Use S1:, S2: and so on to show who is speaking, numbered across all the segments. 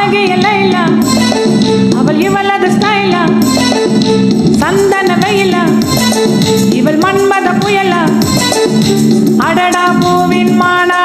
S1: அழகிய லைலா அவள் இவளது ஸ்டைலா சந்தன வெயிலா? இவள் மன்மத புயலா? அடடா பூவின் மாடா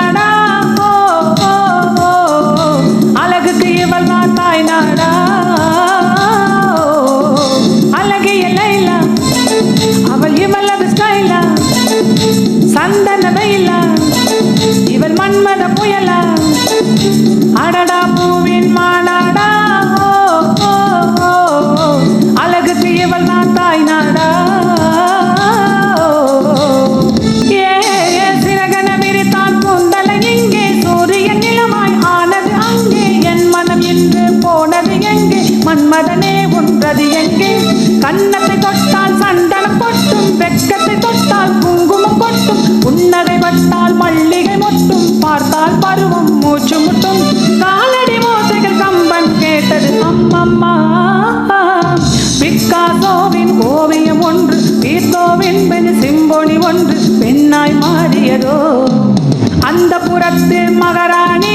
S1: மதனே உன்றது எங்கே? கண்ணத்தை தொட்டால் சந்தனம் கொட்டும் வெக்கத்தை தொட்டால் குங்குமம் கொட்டும் உன்னதை பட்டால் மல்லிகை மொட்டும் பார்த்தால் பருவம் மூச்சு முட்டும். காலடி மோசைகள் கம்பன் கேட்டது அம்மம்மா பிக்காசோவின் ஓவியம் ஒன்று பீத்தோவின் பெண் சிம்பொனி ஒன்று பெண்ணாய் மாறியதோ? அந்த புறத்து மகாராணி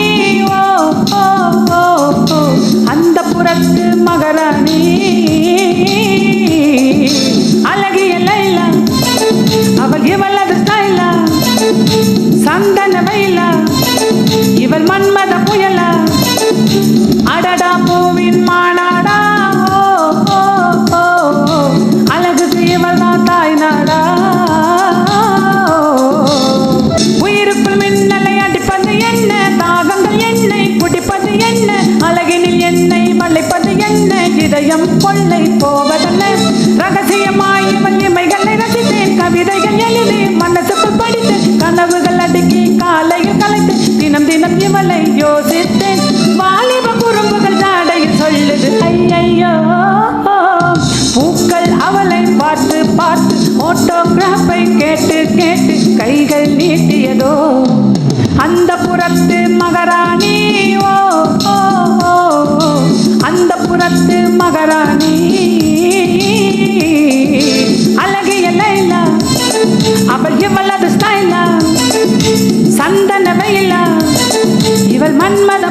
S1: சந்தன வெயிலா இவள் மன்மத புயலா? அடடா பூவின் மாநாடா ஓ, ஓ, அழகுக்கு இவள் தான் தாய் நாடா. உயிருக்குள் மின்னலை அடிப்பது என்ன? தாகங்கள் என்னை? குடிப்பது என்ன? அழகினில் என்னை வளைப்பது என்ன? இதயம் கொள்ளை போ பார்த்து ஓட்டோகிராஃபை கேட்டு கேட்டு கைகள் நீட்டியதோ? அந்த புறத்து மகாராணி ஓ அந்த புறத்து மகாராணி. அழகிய லைலா அவள் இவளது ஸ்டைலா சந்தன வெயிலா. இவள் மன்மத